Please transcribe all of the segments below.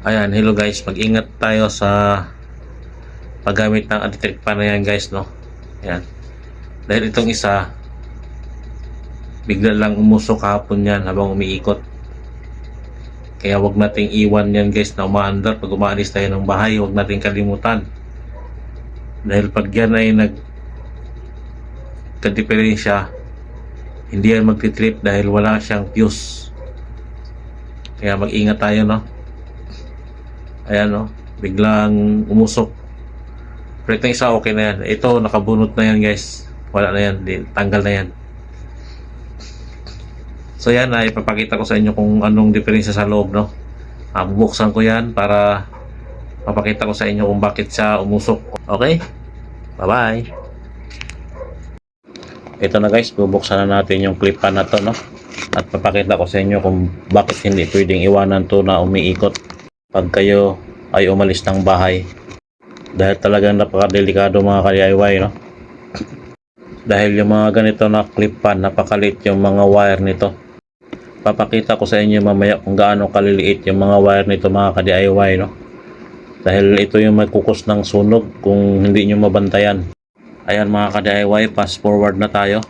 Ayan, hello guys. Mag-ingat tayo sa paggamit ng anti-trick pan na yan guys, no? Ayan. Dahil itong isa, bigla lang umusok kahapon yan habang umiikot. Kaya wag nating iwan yan guys na umaandar pag umaalis tayo ng bahay. Wag nating kalimutan. Dahil pag yan ay nag kadiferensya, hindi yan magtitrip dahil wala siyang fuse. Kaya mag-ingat tayo, no? Ayan, no? Biglang umusok. Itong isa, okay na yan. Ito, nakabunot na yan, guys. Wala na yan. Tanggal na yan. So, yan, ay ipapakita ko sa inyo kung anong diferensya sa loob, no? Ah, bubuksan ko yan para mapakita ko sa inyo kung bakit siya umusok. Okay? Bye-bye! Ito na guys, bubuksan na natin yung clip pan na to, no? At papakita ko sa inyo kung bakit hindi pwedeng iwanan to na umiikot pag kayo ay umalis ng bahay. Dahil talagang napakadelikado mga ka-DIY, no? Dahil yung mga ganito na clip pan, napakalit yung mga wire nito. Papakita ko sa inyo mamaya kung gaano kaliliit yung mga wire nito mga ka-DIY, no? Dahil ito yung may kukos ng sunog kung hindi nyo mabantayan. Ayan mga ka-DIY, fast forward na tayo.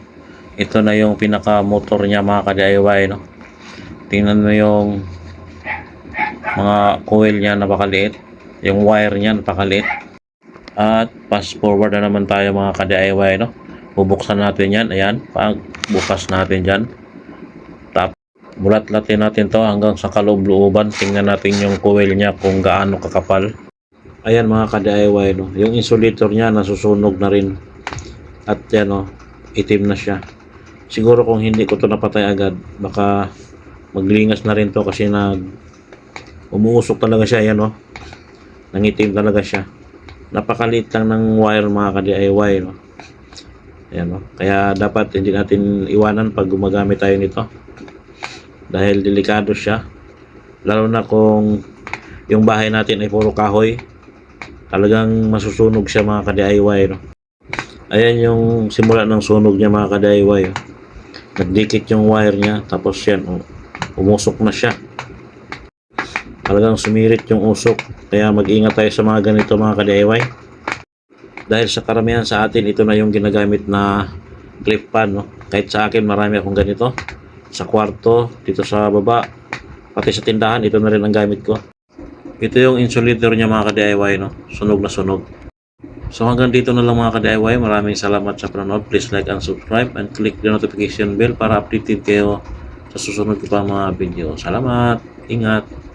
Ito na yung pinaka motor niya mga ka-DIY, no? Tingnan mo yung mga coil niya napakaliit. Yung wire niya napakaliit. At fast forward na naman tayo mga ka-DIY, no? Bubuksan natin yan. Ayan, pag bukas natin dyan. Tap. Bulat-latin natin to hanggang sa kaloob-looban. Tingnan natin yung coil niya kung gaano kakapal. Ayan mga ka-DIY, no? Yung insulator niya nasusunog na rin. At yan, no? Itim na siya. Siguro kung hindi ko to napatay agad, baka maglingas na rin to kasi nag umuusok talaga siya, ayan, no? Nangitim talaga siya. Napakaliit lang ng wire mga ka-DIY, no? Ayan, no? Kaya dapat hindi natin iwanan pag gumagamit tayo nito. Dahil delikado siya. Lalo na kung yung bahay natin ay puro kahoy. Talagang masusunog siya mga ka-DIY, no? Ayan yung simula ng sunog niya mga ka-DIY. Oh. Nagdikit yung wire niya. Tapos yan, oh, umusok na siya. Talagang sumirit yung usok. Kaya mag-ingat tayo sa mga ganito mga ka-DIY. Dahil sa karamihan sa atin, ito na yung ginagamit na clip pan. No? Kahit sa akin, marami akong ganito. Sa kwarto, dito sa baba, pati sa tindahan, ito na rin ang gamit ko. Ito yung insulator niya mga ka-DIY. No? Sunog na sunog. So hanggang dito na lang mga ka-DIY. Maraming salamat sa panonood. Please like and subscribe and click the notification bell para updated kayo sa susunod ko pa mga video. Salamat! Ingat!